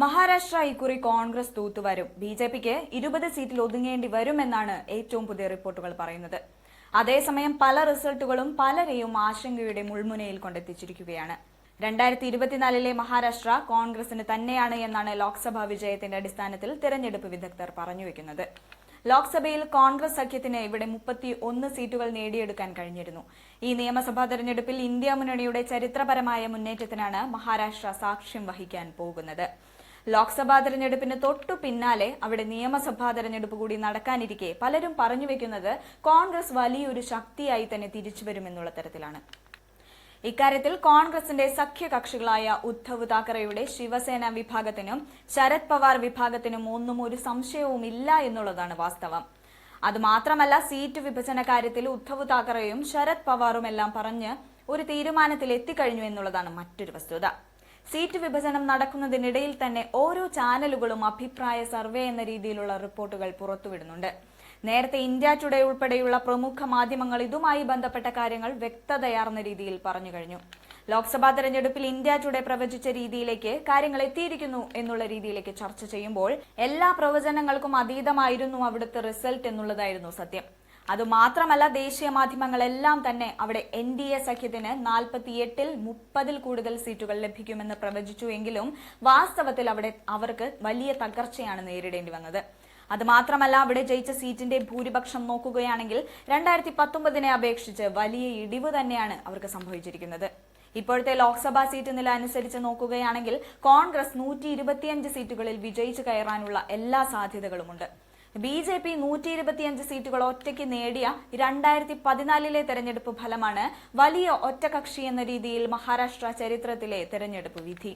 മഹാരാഷ്ട്ര ഇക്കുറി കോൺഗ്രസ് തൂത്തുവരും B J പിക്ക് ഇരുപത് സീറ്റിൽ ഒതുങ്ങേണ്ടി വരുമെന്നാണ് ഏറ്റവും പുതിയ റിപ്പോർട്ടുകൾ പറയുന്നത്. അതേസമയം പല റിസൾട്ടുകളും പലരെയും ആശങ്കയുടെ മുൾമുനയിൽ കൊണ്ടെത്തിച്ചിരിക്കുകയാണ്. രണ്ടായിരത്തി ഇരുപത്തിനാലിലെ മഹാരാഷ്ട്ര കോൺഗ്രസിന് തന്നെയാണ് എന്നാണ് ലോക്സഭാ വിജയത്തിന്റെ അടിസ്ഥാനത്തിൽ തെരഞ്ഞെടുപ്പ് വിദഗ്ധർ പറഞ്ഞു വെക്കുന്നത്. ലോക്സഭയിൽ കോൺഗ്രസ് സഖ്യത്തിന് ഇവിടെ മുപ്പത്തി ഒന്ന് സീറ്റുകൾ നേടിയെടുക്കാൻ കഴിഞ്ഞിരുന്നു. ഈ നിയമസഭാ തെരഞ്ഞെടുപ്പിൽ ഇന്ത്യ മുന്നണിയുടെ ചരിത്രപരമായ മുന്നേറ്റത്തിനാണ് മഹാരാഷ്ട്ര സാക്ഷ്യം വഹിക്കാൻ പോകുന്നത്. ലോക്സഭാ തെരഞ്ഞെടുപ്പിന് തൊട്ടു പിന്നാലെ അവിടെ നിയമസഭാ തെരഞ്ഞെടുപ്പ് കൂടി നടക്കാനിരിക്കെ പലരും പറഞ്ഞു വെക്കുന്നത് കോൺഗ്രസ് വലിയൊരു ശക്തിയായി തന്നെ തിരിച്ചു വരുമെന്നുള്ള തരത്തിലാണ്. ഇക്കാര്യത്തിൽ കോൺഗ്രസിന്റെ സഖ്യകക്ഷികളായ ഉദ്ധവ് താക്കറെയുടെ ശിവസേന വിഭാഗത്തിനും ശരത് പവാർ വിഭാഗത്തിനും ഒന്നും ഒരു സംശയവുമില്ല എന്നുള്ളതാണ് വാസ്തവം. അതുമാത്രമല്ല സീറ്റ് വിഭജന കാര്യത്തിൽ ഉദ്ധവ് താക്കറെയും ശരത് പവാറുമെല്ലാം പറഞ്ഞ് ഒരു തീരുമാനത്തിൽ എത്തിക്കഴിഞ്ഞു എന്നുള്ളതാണ് മറ്റൊരു വസ്തുത. സീറ്റ് വിഭജനം നടക്കുന്നതിനിടയിൽ തന്നെ ഓരോ ചാനലുകളും അഭിപ്രായ സർവേ എന്ന രീതിയിലുള്ള റിപ്പോർട്ടുകൾ പുറത്തുവിടുന്നുണ്ട്. നേരത്തെ ഇന്ത്യ ടുഡേ ഉൾപ്പെടെയുള്ള പ്രമുഖ മാധ്യമങ്ങൾ ഇതുമായി ബന്ധപ്പെട്ട കാര്യങ്ങൾ വ്യക്തതയാർന്ന രീതിയിൽ പറഞ്ഞു കഴിഞ്ഞു. ലോക്സഭാ തെരഞ്ഞെടുപ്പിൽ ഇന്ത്യ ടുഡേ പ്രവചിച്ച രീതിയിലേക്ക് കാര്യങ്ങൾ എത്തിയിരിക്കുന്നു എന്നുള്ള രീതിയിലേക്ക് ചർച്ച ചെയ്യുമ്പോൾ എല്ലാ പ്രവചനങ്ങൾക്കും അതീതമായിരുന്നു അവിടുത്തെ റിസൾട്ട് എന്നുള്ളതായിരുന്നു സത്യം. അതുമാത്രമല്ല ദേശീയ മാധ്യമങ്ങളെല്ലാം തന്നെ അവിടെ എൻ ഡി എ സഖ്യത്തിന് നാൽപ്പത്തിയെട്ടിൽ മുപ്പതിൽ കൂടുതൽ സീറ്റുകൾ ലഭിക്കുമെന്ന് പ്രവചിച്ചുവെങ്കിലും വാസ്തവത്തിൽ അവിടെ അവർക്ക് വലിയ തകർച്ചയാണ് നേരിടേണ്ടി വന്നത്. അതുമാത്രമല്ല അവിടെ ജയിച്ച സീറ്റിന്റെ ഭൂരിപക്ഷം നോക്കുകയാണെങ്കിൽ രണ്ടായിരത്തി പത്തൊമ്പതിനെ അപേക്ഷിച്ച് വലിയ ഇടിവ് തന്നെയാണ് അവർക്ക് സംഭവിച്ചിരിക്കുന്നത്. ഇപ്പോഴത്തെ ലോക്സഭാ സീറ്റ് നില അനുസരിച്ച് നോക്കുകയാണെങ്കിൽ കോൺഗ്രസ് നൂറ്റി സീറ്റുകളിൽ വിജയിച്ചു കയറാനുള്ള എല്ലാ സാധ്യതകളുമുണ്ട്. ബി ജെ പി നൂറ്റി ഇരുപത്തിയഞ്ച് സീറ്റുകൾ ഒറ്റയ്ക്ക് നേടിയ രണ്ടായിരത്തി പതിനാലിലെ തെരഞ്ഞെടുപ്പ് ഫലമാണ് വലിയ ഒറ്റകക്ഷി എന്ന രീതിയിൽ മഹാരാഷ്ട്ര ചരിത്രത്തിലെ തെരഞ്ഞെടുപ്പ് വിധി.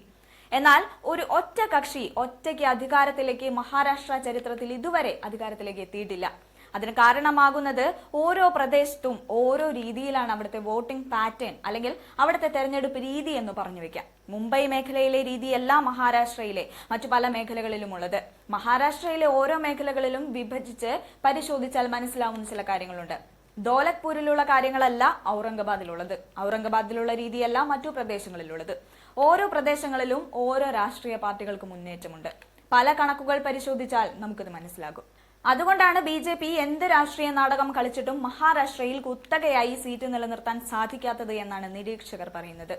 എന്നാൽ ഒരു ഒറ്റ കക്ഷി ഒറ്റയ്ക്ക് അധികാരത്തിലേക്ക് മഹാരാഷ്ട്ര ചരിത്രത്തിൽ ഇതുവരെ അധികാരത്തിലേക്ക് എത്തിയിട്ടില്ല. അതിന് കാരണമാകുന്നത് ഓരോ പ്രദേശത്തും ഓരോ രീതിയിലാണ് അവിടുത്തെ വോട്ടിംഗ് പാറ്റേൺ അല്ലെങ്കിൽ അവിടുത്തെ തെരഞ്ഞെടുപ്പ് രീതി എന്ന് പറഞ്ഞു വെക്കാം. മുംബൈ മേഖലയിലെ രീതിയല്ല മഹാരാഷ്ട്രയിലെ മറ്റു പല മേഖലകളിലും ഉള്ളത് മഹാരാഷ്ട്രയിലെ ഓരോ മേഖലകളിലും വിഭജിച്ച് പരിശോധിച്ചാൽ മനസ്സിലാവുന്ന ചില കാര്യങ്ങളുണ്ട്. ദോലത്പൂരിലുള്ള കാര്യങ്ങളല്ല ഔറംഗബാദിലുള്ളത്. ഔറംഗബാദിലുള്ള രീതിയല്ല മറ്റു പ്രദേശങ്ങളിലുള്ളത്. ഓരോ പ്രദേശങ്ങളിലും ഓരോ രാഷ്ട്രീയ പാർട്ടികൾക്ക് മുന്നേറ്റമുണ്ട്. പല കണക്കുകൾ പരിശോധിച്ചാൽ നമുക്കത് മനസ്സിലാകും. അതുകൊണ്ടാണ് ബി ജെ പി എന്ത് രാഷ്ട്രീയ നാടകം കളിച്ചിട്ടും മഹാരാഷ്ട്രയിൽ കുത്തകയായി സീറ്റ് നിലനിർത്താൻ സാധിക്കാത്തത് എന്നാണ് നിരീക്ഷകർ പറയുന്നത്.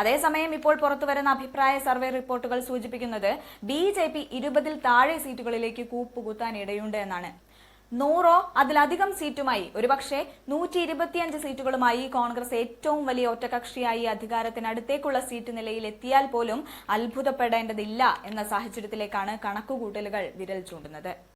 അതേസമയം ഇപ്പോൾ പുറത്തുവരുന്ന അഭിപ്രായ സർവേ റിപ്പോർട്ടുകൾ സൂചിപ്പിക്കുന്നത് ബി ജെ പി ഇരുപതിൽ താഴെ സീറ്റുകളിലേക്ക് കൂപ്പുകുത്താൻ ഇടയുണ്ട് എന്നാണ്. നൂറോ അതിലധികം സീറ്റുമായി ഒരുപക്ഷെ നൂറ്റി ഇരുപത്തിയഞ്ച് സീറ്റുകളുമായി കോൺഗ്രസ് ഏറ്റവും വലിയ ഒറ്റകക്ഷിയായി അധികാരത്തിനടുത്തേക്കുള്ള സീറ്റ് നിലയിൽ എത്തിയാൽ പോലും അത്ഭുതപ്പെടേണ്ടതില്ല എന്ന സാഹചര്യത്തിലേക്കാണ് കണക്കുകൂട്ടലുകൾ വിരൽ ചൂണ്ടുന്നത്.